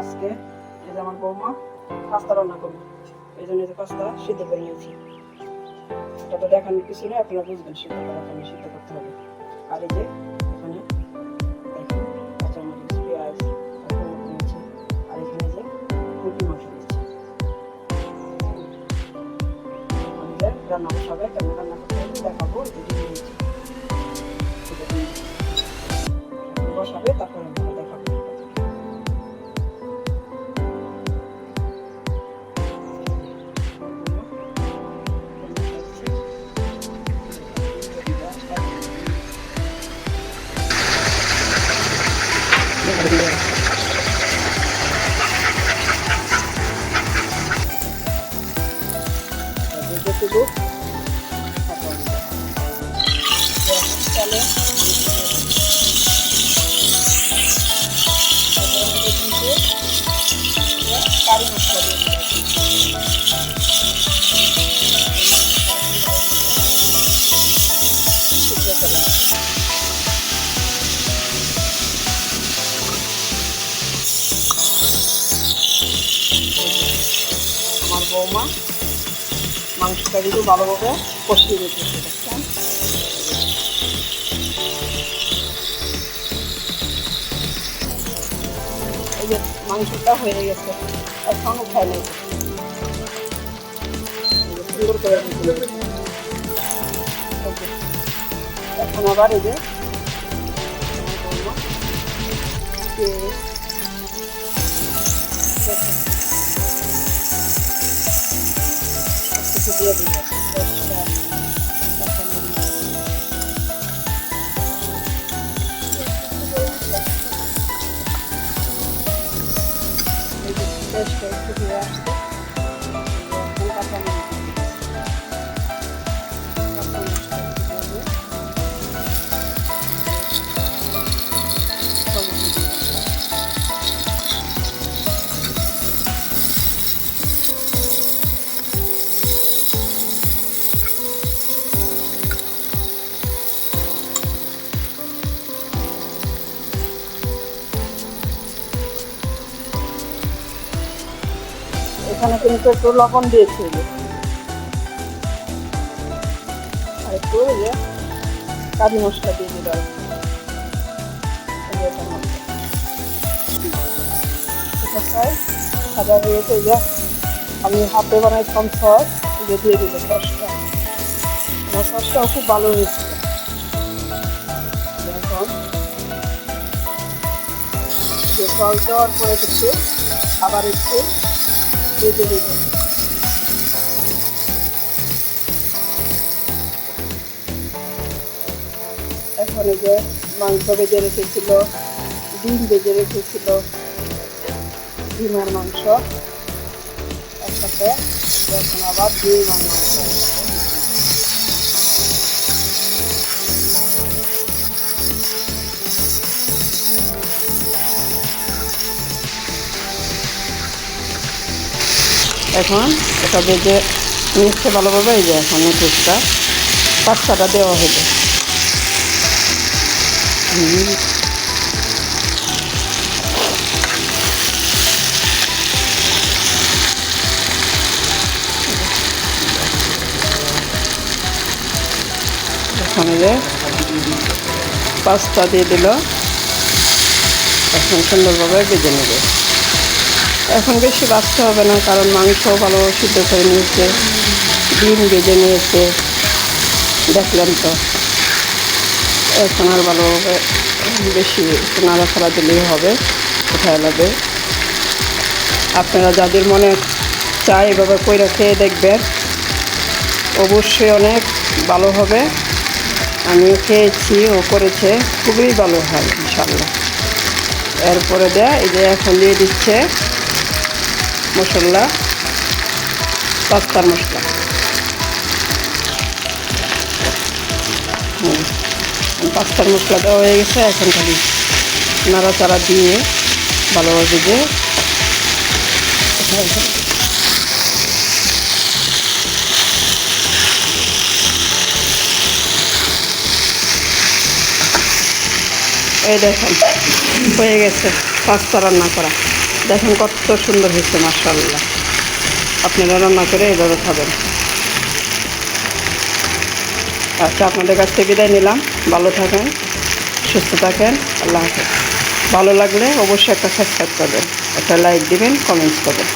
আজকে এই যে আমার বৌমা পাস্তা রান্না করব। এই জন্য যে পাস্তা সিদ্ধ করে নিয়েছি। এটা তো দেখানোর কিছু নেই, আপনারা বুঝবেন সিদ্ধ করা কেমন সিদ্ধ করতে হবে। আর এই যে আর এখানে যে রান্না বসাবে কেমন রান্না করতে চলে কারি মশলা। আমার বৌমা মাংসটা কিন্তু ভালোভাবে কষিয়ে দেখছেন মাংসটা হয়ে গেছে এখনও খাই নাই সুন্দর করে এখন আবার এই যে দিয়ে দিল এখানে কিন্তু একটু লবণ দিয়েছি। আর একটু এই যে কারি মশলা দিয়ে। এটা খাই সাদা দিয়েছে যে আমি হাতে বানাইছিলাম সস যে দিয়ে দিল সসটা। আমার সসটাও খুব ভালো হয়েছিল সস দেওয়ার পরে কিছু আবার একটু এখন যে মাংস বেজে রেখেছিল, ডিম বেজে রেখেছিল, ডিমের মাংস একসাথে, এখন আবার ডিম মাংস। এখন এটা ভেজে মিশছে ভালোভাবে এই যে এখন টুকটা পাস্তাটা দেওয়া হুম। এখানে যে পাস্তা দিয়ে দিল এখন সুন্দরভাবে বেজে নেবে এখন বেশি বাঁচতে হবে না, কারণ মাংস ভালো সিদ্ধ করে নিয়েছে, ডিম ভেজে নিয়েছে। দেখলেন তো। এখন আর ভালোভাবে বেশি একটু নাড়াচাড়া দিলেই হবে, কোথায় লাগবে? আপনারা যাদের মনে চায় এভাবে কইরা খেয়ে দেখবেন, অবশ্যই অনেক ভালো হবে। আমি খেয়েছি, ও করেছে, খুবই ভালো হয় ইনশাল্লাহ এরপরে দেয়, এই যে এখন দিয়ে দিচ্ছে। মশলা, পাস্তার মশলা। পাস্তার মশলা দেওয়া হয়ে গেছে, এখন খালি নাড়াচাড়া দিয়ে ভালোভাবে যে এই দেখেন, হয়ে গেছে পাস্তা রান্না করা। দেখেন কত সুন্দর হয়েছে মার্শাল্লাহ আপনারা রান্না করে এইভাবে খাবেন। আচ্ছা আপনাদের কাছ থেকে বিদায় নিলাম। ভালো থাকেন, সুস্থ থাকেন, আল্লাহ হাফেজ। ভালো লাগলে অবশ্যই একটা সাবস্ক্রাইব করবেন, একটা লাইক দিবেন কমেন্টস করবেন।